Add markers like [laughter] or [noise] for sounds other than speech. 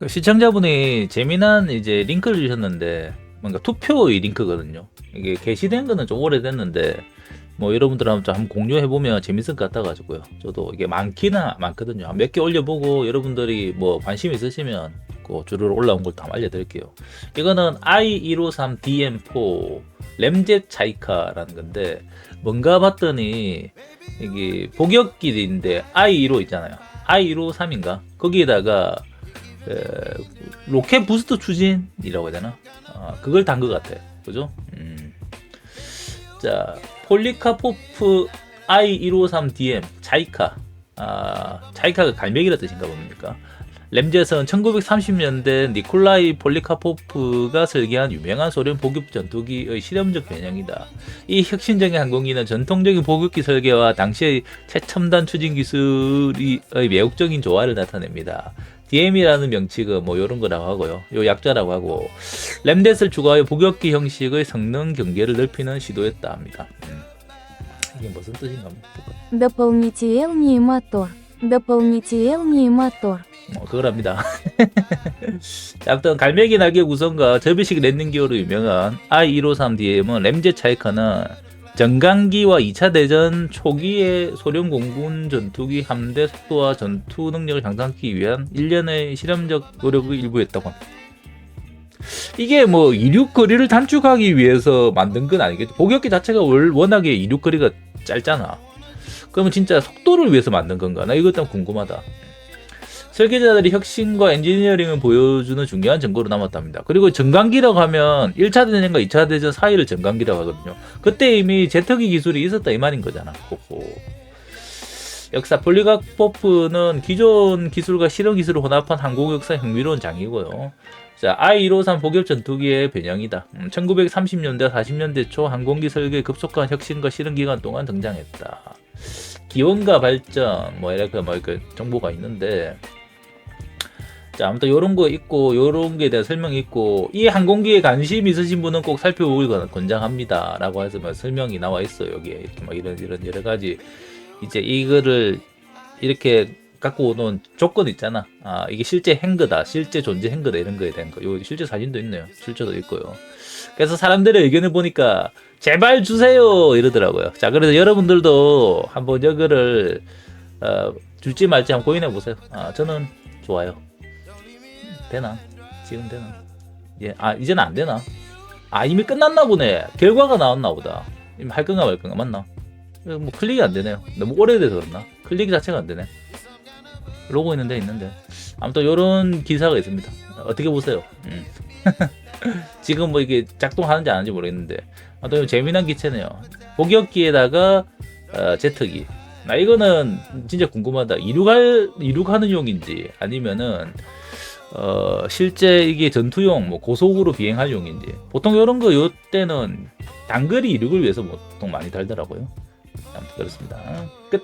그 시청자분이 재미난 이제 링크를 주셨는데 뭔가 투표의 링크거든요. 이게 게시된 거는 좀 오래됐는데 뭐 여러분들하고 좀 한번 공유해 보면 재밌을 것 같아 가지고요. 저도 이게 많기는 많거든요. 몇 개 올려보고 여러분들이 뭐 관심 있으시면 그 주로 올라온 걸 다 알려드릴게요. 이거는 i153DM4 램젯 자이카라는 건데 뭔가 봤더니 이게 복역길인데 i1호 있잖아요. i153인가 거기에다가 에, 로켓 부스트 추진이라고 해야 되나? 아, 그걸 단 것 같아. 그죠? 음. 자, 폴리카포프 i153DM 자이카. 아, 자이카가 갈매기라 뜻인가 봅니까? 램젯은 1930년대 니콜라이 폴리카포프가 설계한 유명한 소련 보급 전투기의 실험적 변형이다. 이 혁신적인 항공기는 전통적인 보급기 설계와 당시의 최첨단 추진 기술의 매혹적인 조화를 나타냅니다. DM이라는 명칭은 뭐 이런 거라고 하고요. 요 약자라고 하고 램댓을 추가하여 보격기 형식의 성능 경계를 넓히는 시도였다 합니다. 음. 이게 무슨 뜻인가 한번 볼까요? Дополнительный мотор. Дополнительный мотор. 뭐 그거랍니다. [laughs] 자, 아무튼 갈매기 날개 구성과 접이식 랜딩 기어로 유명한 I-153DM은 램젯 차이카는 전강기와 2차 대전 초기의 소련 공군 전투기 함대 속도와 전투 능력을 향상하기 위한 일련의 실험적 노력의 일부였다고 합니다. 이게 뭐 이륙 거리를 단축하기 위해서 만든 건 아니겠죠. 보격기 자체가 월- 워낙에 이륙 거리가 짧잖아. 그러면 진짜 속도를 위해서 만든 건가? 나 이것 좀 궁금하다. 설계자들이 혁신과 엔지니어링을 보여주는 중요한 증거로 남았답니다. 그리고 전강기라고 하면 1차 대전과 2차 대전 사이를 전강기라고 하거든요. 그때 이미 제트기 기술이 있었다 이 말인 거잖아. 호호. 역사 폴리가포프는 기존 기술과 실험 기술을 혼합한 한국 역사 흥미로운 장이고요. 자, I-153 복엽 전투기의 변형이다. 음, 1930년대 40년대 초 항공기 설계 급속한 혁신과 실험 기간 동안 등장했다. 기원과 발전 뭐 이렇게 뭐 이렇게 정보가 있는데 자 아무튼 요런 거 있고 요런 거에 대한 설명이 있고 이 항공기에 관심 있으신 분은 꼭 살펴보길 권- 권장합니다 라고 해서 뭐 설명이 나와 있어요. 여기에 이렇게 막 이런 이런 여러 가지. 이제 이거를 이렇게 갖고 오는 조건 있잖아. 아 이게 실제 행거다. 실제 존재 행거다. 이런 거에 대한 거 요 실제 사진도 있네요. 출처도 있고요. 그래서 사람들의 의견을 보니까 제발 주세요! 이러더라고요. 자 그래서 여러분들도 한번 여기를 어, 줄지 말지 한번 고민해 보세요. 아 저는 좋아요. 되나? 지금 되나? 예, 아 이제는 안 되나? 아 이미 끝났나 보네. 결과가 나왔나 보다. 이미 할 건가 말 건가 맞나? 뭐 클릭이 안 되네요. 너무 오래돼서 그렇나? 클릭 자체가 안 되네. 로고 있는데 있는데 아무튼 이런 기사가 있습니다. 어떻게 보세요? 음. [laughs] 지금 뭐 이게 작동하는지 안 하는지 모르겠는데 아무튼 재미난 기체네요. 복역기에다가 어, 제트기. 나 이거는 진짜 궁금하다. 이륙할 이륙하는 용인지 아니면은 어 실제 이게 전투용 뭐 고속으로 비행할 용인지 보통 이런 거 요 때는 단거리 이륙을 위해서 보통 많이 달더라고요. 아무튼 그렇습니다. 끝.